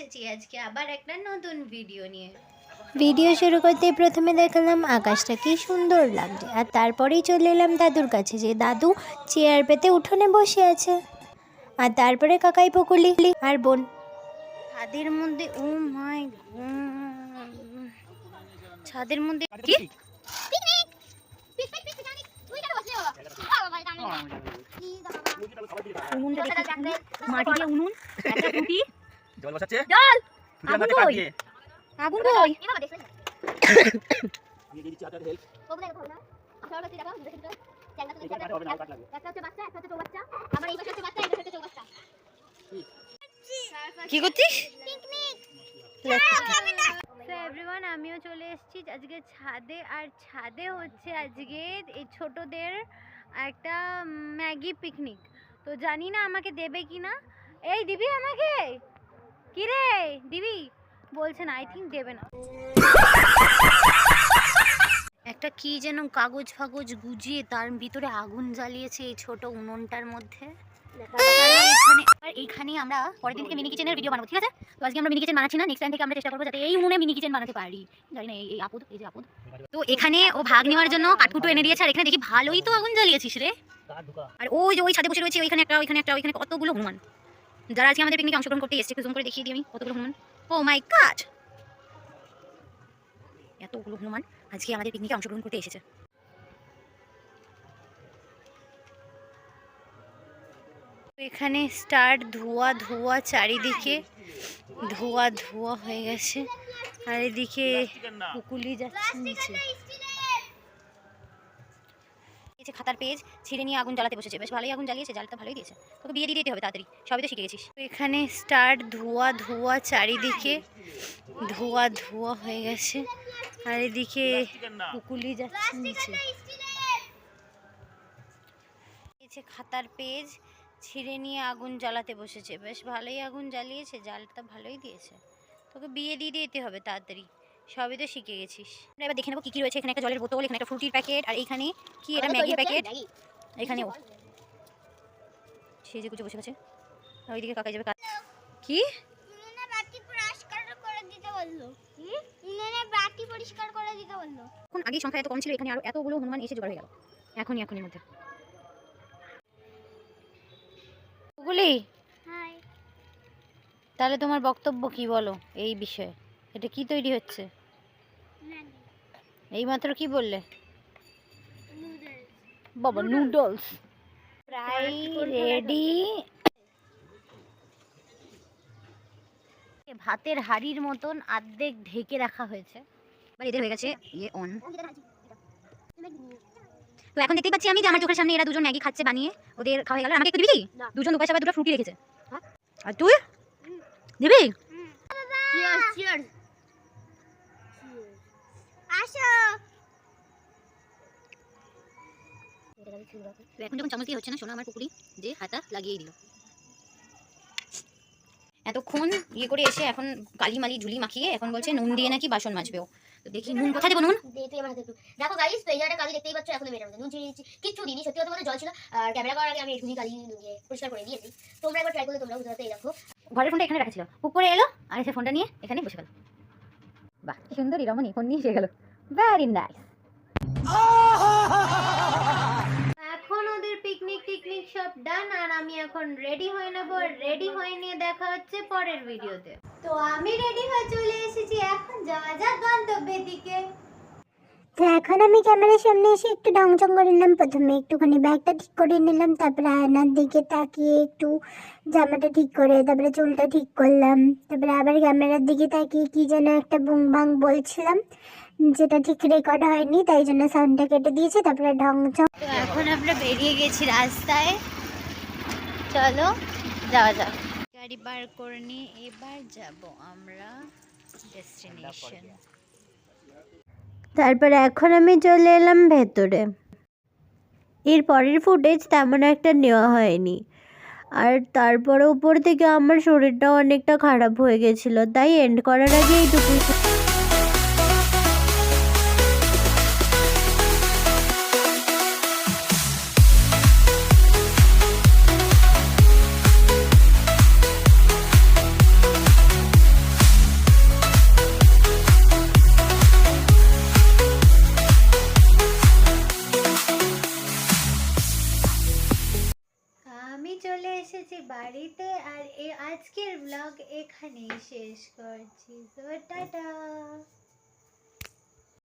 আজকে আবার একটা নতুন ভিডিও নিয়ে ভিডিও শুরু করতে প্রথমে দেখালাম আকাশটা কি সুন্দর লাগছে আর তারপরেই চলে এলাম দাদুর কাছে যে দাদু চেয়ার পেতে উঠোনে বসে আছে আর তারপরে কাকাই পকুলি আর বোন ছাদের মধ্যে ও মাই ছাদের মধ্যে কি মাটি দিয়ে উনুন একটা খুঁটি জল বসাচ্ছে? জল! আগুন কই? আগুন কই? না। কি? করছিস? তো এভরিওয়ান আমিও চলে এসেছি। আজকে ছাদে আর ছাদে হচ্ছে আজকে এই ছোটদের একটা ম্যাগি পিকনিক। তো জানি না আমাকে দেবে কি না এই দিবি আমাকে? কি রে দিবি বলছেন আই থিঙ্ক দেবে না। একটা কি যেন কাগজ ফাগজ গুজিয়ে তার ভিতরে আগুন জ্বালিয়েছে এই ছোট উনুনটার মধ্যে? এখানে আর এইখানে আমরা পরের দিন থেকে মিনি কিচেনের ভিডিও বানাবো ঠিক আছে? তো আজকে আমরা মিনি কিচেন বানাচ্ছি না নেক্সট টাইম থেকে আমরা চেষ্টা করব যাতে এই উনুনে মিনি কিচেন বানাতে পারি। জানি না এই- এই আপদ এই যে আপদ। তো এখানে ও ভাগ নেওয়ার জন্য কাঠকুটো এনে দিয়েছে আর এখানে দেখি ভালোই তো আগুন জ্বালিয়েছিস রে। আর ওই যে ওই ছাদে বসে রয়েছে ওইখানে একটা ওইখানে একটা ওইখানে কতগুলো হনুমান। যারা আজকে আমাদের পিকনিকে অংশগ্রহণ করতে এসেছে একটু জুম করে দেখিয়ে দিই আমি কতগুলো হনুমান। ও মাই গড এতগুলো হনুমান আজকে আমাদের পিকনিকে অংশগ্রহণ করতে এসেছে। এখানে স্টার্ট ধোয়া ধোয়া চারিদিকে ধোয়া ধোয়া হয়ে গেছে। আর এদিকে পুকুলি যাচ্ছে নিচে। যে খাতার পেজ ছিঁড়ে নিয়ে আগুন জ্বালাতে বসেছে। বেশ ভালোই আগুন জ্বালিয়েছে জালটা ভালোই দিয়েছে। তোকে বিয়ে দিয়ে দিতে হবে তাড়াতাড়ি সবই তো শিখে গেছিস। তো এখানে স্টার্ট ধোয়া ধোয়া চারিদিকে ধোয়া ধোয়া হয়ে গেছে। আর এদিকে পুকুলি যাচ্ছে নিচে। খাতার পেজ ছিঁড়ে নিয়ে আগুন জ্বালাতে বসেছে। বেশ ভালোই আগুন জ্বালিয়েছে জালটা ভালোই দিয়েছে। তোকে বিয়ে দিয়ে দিতে হবে তাড়াতাড়ি। সবই তো শিখে গেছিস। আমরা এবার দেখে নেব কি কি রয়েছে এখানে একটা জলের বোতল এখানে একটা ফ্রুটির প্যাকেট আর এইখানে কি এটা ম্যাগির প্যাকেট? এখানেও। সেই যে কুচে বসে গেছে। ওইদিকে কাকাই যাবে কি? এখন আগেই সংখ্যা এত কম ছিল এখানে আরও এতগুলো হনুমান এসে জোগাড় হয়ে গেল। এখনই এখনই মধ্যে। তাহলে তোমার বক্তব্য কি বলো এই বিষয়ে? এটা কি তৈরি হচ্ছে? এইমাত্র কি বললে? বাবা নুডলস প্রায় রেডি ভাতের হাড়ির মতন আর্ধেক ঢেকে রাখা হয়েছে। এবার এদের হয়ে গেছে ইয়ে অন তো এখন দেখতেই পাচ্ছি আমি যে আমার চোখের সামনে এরা দুজন ম্যাগি খাচ্ছে বানিয়ে ওদের খাওয়া হয়ে গেল। আমাকে একটু দিবি দুজন দুপাশে আবার দুটো ফ্রুটি রেখেছে। আর তুই? দিবি? আসো এখন যখন চামচ দিয়ে হচ্ছে না শোনো আমার পুকুরি যে হাতা লাগিয়ে দিল। এতক্ষণ ইয়ে করে এসে এখন কালি মালি ঝুলি মাখিয়ে এখন বলছে নুন দিয়ে নাকি বাসন তো দেখি নুন কোথায় দেবো নুন? দেখো গাইস তো এই জায়গাটা কালি দেখতেই পাচ্ছ এখন নুন চিনি দিচ্ছি। কিচ্ছু দিইনি সত্যি কথা বলতে জল ছিল। আর ক্যামেরা করার আগে আমি একটুখানি কালি দিয়ে পরিষ্কার করে দিয়েছি। তোমরা একবার ট্রাই করলে তোমরা বুঝতে এই দেখো। ঘরের ফোনটা এখানে রাখা ছিল। পুক করে এলো আর এসে ফোনটা নিয়ে এখানে বসে গেল। বাহ সুন্দরী রমণী ফোন নিয়ে এসে গেল। ভেরি নাইস এখন ওদের পিকনিক টিকনিক সব ডান আর আমি এখন রেডি হয়ে নেব। রেডি হয়ে নিয়ে দেখা হচ্ছে পরের ভিডিওতে তো। আমি রেডি হয়ে চলে এসেছি। এখন যাওয়া যাক গন্তব্যের দিকে। তো এখন আমি ক্যামেরার সামনে এসে একটু ঢংচং করে নিলাম। প্রথমে একটুখানি ব্যাগটা ঠিক করে নিলাম তারপরে আয়নার দিকে তাকিয়ে একটু জামাটা ঠিক করে তারপরে চুলটা ঠিক করলাম তারপরে আবার ক্যামেরার দিকে তাকিয়ে কি যেন একটা বুং বাং বলছিলাম যেটা ঠিক রেকর্ড হয়নি তাই জন্য সাউন্ডটা কেটে দিয়েছে তারপরে ঢংচং তো এখন আমরা বেরিয়ে গেছি রাস্তায়। চলো যাওয়া যাক। গাড়ি বার করে নিয়ে এবার যাব আমরা ডেস্টিনেশন তারপরে এখন আমি চলে এলাম ভেতরে। এর পরের ফুটেজ তেমন একটা নেওয়া হয়নি। আর তারপরে উপর থেকে আমার শরীরটাও অনেকটা খারাপ হয়ে গেছিল, তাই এন্ড করার আগে এইটুকুই এসেছি বাড়িতে আর এ আজকের ব্লগ এখানেই শেষ করছি। তো টাটা।